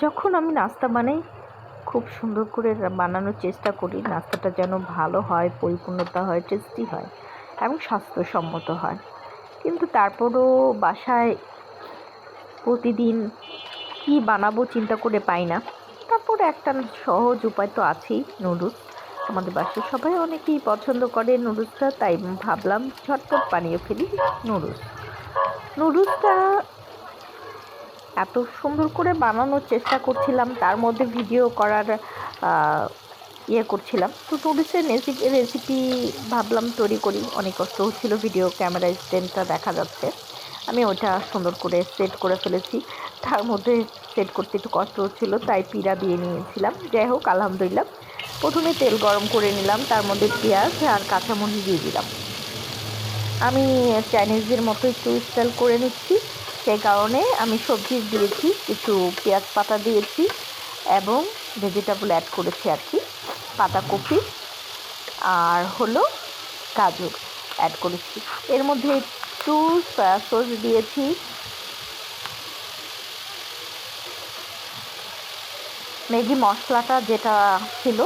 যখন আমি নাস্তা বানাই, খুব সুন্দর করে বানানোর চেষ্টা করি। নাস্তাটা যেন ভালো হয়, পরিপূর্ণতা হয়, টেস্টি হয় এবং স্বাস্থ্যসম্মত হয়। কিন্তু তারপরও বাসায় প্রতিদিন কি বানাবো চিন্তা করে পাই না। তারপরে একটা সহজ উপায় তো আছেই, নুডলস। আমাদের বাসায় সবাই অনেকেই পছন্দ করে নুডলসটা, তাই ভাবলাম ঝটপট বানিয়ে ফেলি নুডলস। নুডলসটা এত সুন্দর করে বানানোর চেষ্টা করছিলাম, তার মধ্যে ভিডিও করার ইয়ে করছিলাম। তো নুডলসের রেসিপি রেসিপি ভাবলাম তৈরি করি। অনেক কষ্ট হচ্ছিল ভিডিও ক্যামেরা স্ট্যান্ডটা দেখা যাচ্ছে। আমি ওটা সুন্দর করে সেট করে ফেলেছি। তার মধ্যে সেট করতে একটু কষ্ট হচ্ছিল, তাই পিড়া দিয়ে নিয়েছিলাম। যাই হোক, আলহামদুলিল্লাহ। প্রথমে তেল গরম করে নিলাম, তার মধ্যে পেঁয়াজ আর কাঁচামরিচ দিয়ে দিলাম। আমি চাইনিজদের মতো একটু স্টাইল করে নিচ্ছি। সেই কারণে আমি সবজি দিয়েছি, কিছু পেঁয়াজ পাতা দিয়েছি এবং ভেজিটেবল অ্যাড করেছি আর কি পাতাকপি আর হলো গাজর অ্যাড করেছি। এর মধ্যে একটু সয়া সস দিয়েছি। ম্যাগি মশলাটা যেটা ছিল,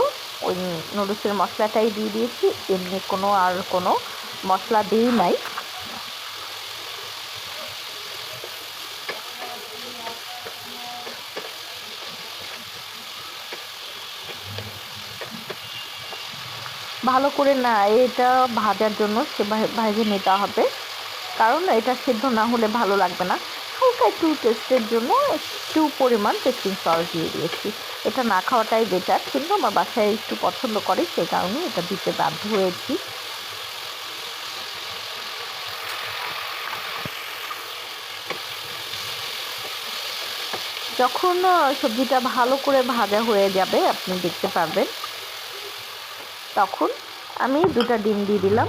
ওই নুডলসের মশলাটাই দিয়ে দিয়েছি। এমনি কোনো আর কোনো মশলা দিই নাই। ভালো করে না, এটা ভাজার জন্য সে ভেজে নিতে হবে। কারণ এটা সিদ্ধ না হলে ভালো লাগবে না। হালকা একটু টেস্টের জন্য একটু পরিমাণ টেস্টিং সস দিয়ে দিয়েছি। এটা না খাওয়াটাই বেটার কিন্তু আমার বাসায় একটু পছন্দ করে, সেই কারণে এটা দিতে বাধ্য হয়েছি। যখন সবজিটা ভালো করে ভাজা হয়ে যাবে, আপনি দেখতে পারবেন। তখন আমি দুটা ডিম দিয়ে দিলাম।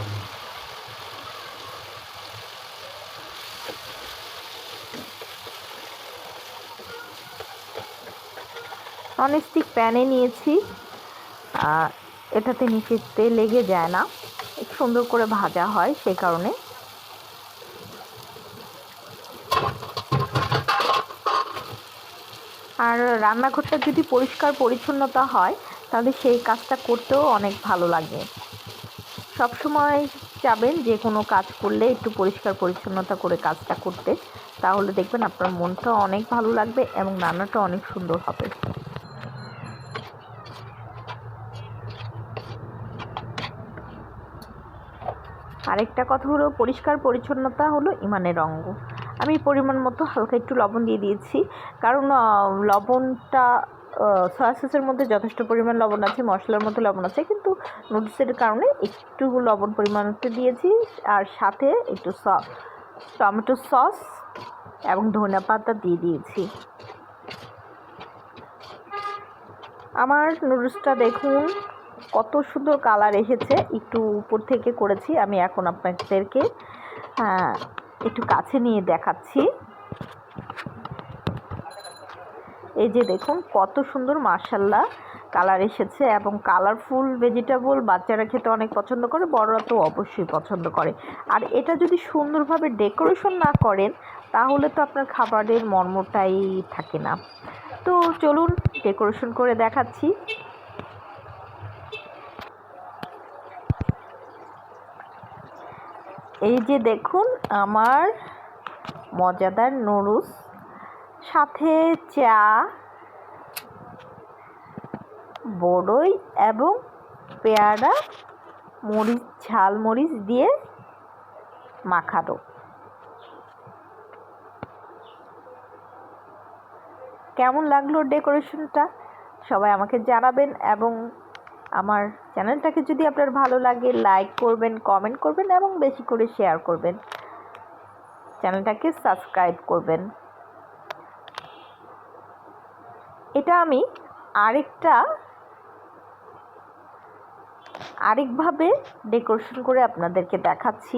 ননস্টিক প্যানে নিয়েছি। এটাতে নিচেতে লেগে যায় না। সুন্দর করে ভাজা হয় সেই কারণে। আর রান্নাঘরটা যদি পরিষ্কার পরিচ্ছন্নতা হয় তাহলে সেই কাজটা করতেও অনেক ভালো লাগে। সবসময় চাবেন যে কোনো কাজ করলে একটু পরিষ্কার পরিচ্ছন্নতা করে কাজটা করতে। তাহলে দেখবেন আপনার মনটা অনেক ভালো লাগবে এবং রান্নাটা অনেক সুন্দর হবে। আরেকটা কথা হলো, পরিষ্কার পরিচ্ছন্নতা হলো ইমানের অঙ্গ। আমি পরিমাণ মতো হালকা একটু লবণ দিয়ে দিয়েছি। কারণ লবণটা সয়া সসের মধ্যে যথেষ্ট পরিমাণ লবণ আছে, মশলার মধ্যে লবণ আছে, কিন্তু নুডলসের কারণে একটু লবণ পরিমাণতে দিয়েছি, আর সাথে একটু সস টমেটো সস এবং ধনিয়া পাতা দিয়ে দিয়েছি। আমার নুডলসটা দেখুন, কত সুন্দর কালার এসেছে, একটু উপর থেকে করেছি, আমি এখন আপনাদেরকে একটু কাছে নিয়ে দেখাচ্ছি। এই যে দেখুন, কত সুন্দর মার্শাল্লাহ কালার এসেছে এবং কালারফুল ভেজিটেবল বাচ্চারা খেতে অনেক পছন্দ করে, বড়রা তো অবশ্যই পছন্দ করে। আর এটা যদি সুন্দরভাবে ডেকোরেশন না করেন, তাহলে তো আপনার খাবারের মর্মটাই থাকে না। তো চলুন ডেকোরেশন করে দেখাচ্ছি। এই যে দেখুন, আমার মজাদার নুডলস। সাথে চা, বড়ই এবং পেয়ারা, মরিচ, ঝাল মরিচ দিয়ে মাখানো। কেমন লাগল ডেকোরেশনটা? সবাই আমাকে জানাবেন এবং আমার চ্যানেলটাকে যদি আপনার ভালো লাগে, লাইক করবেন, কমেন্ট করবেন এবং বেশি করে শেয়ার করবেন। চ্যানেলটাকে সাবস্ক্রাইব করবেন। এটা আমি আরেকটা, আরেকভাবে ডেকোরেশন করে আপনাদেরকে দেখাচ্ছি।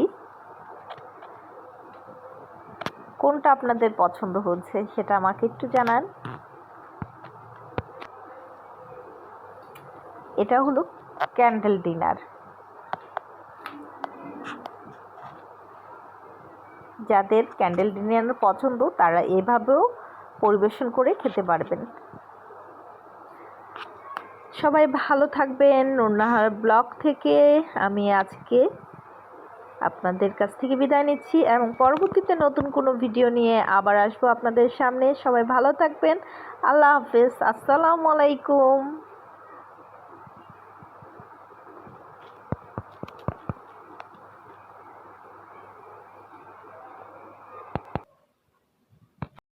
কোনটা আপনাদের পছন্দ হচ্ছে সেটা আমাকে একটু জানান। এটা হলো ক্যান্ডেল ডিনার যাদের ক্যান্ডেল ডিনার পছন্দ, তারা এভাবেও পরিবেশন করে খেতে পারবেন। সবাই ভালো থাকবেন। নুরনাহার ব্লগ থেকে আমি আজকে আপনাদের কাছ থেকে বিদায় নিচ্ছি এবং পরবর্তীতে নতুন কোনো ভিডিও নিয়ে আবার আসব আপনাদের সামনে। সবাই ভালো থাকবেন। আল্লাহ হাফেজ। আসসালামু আলাইকুম।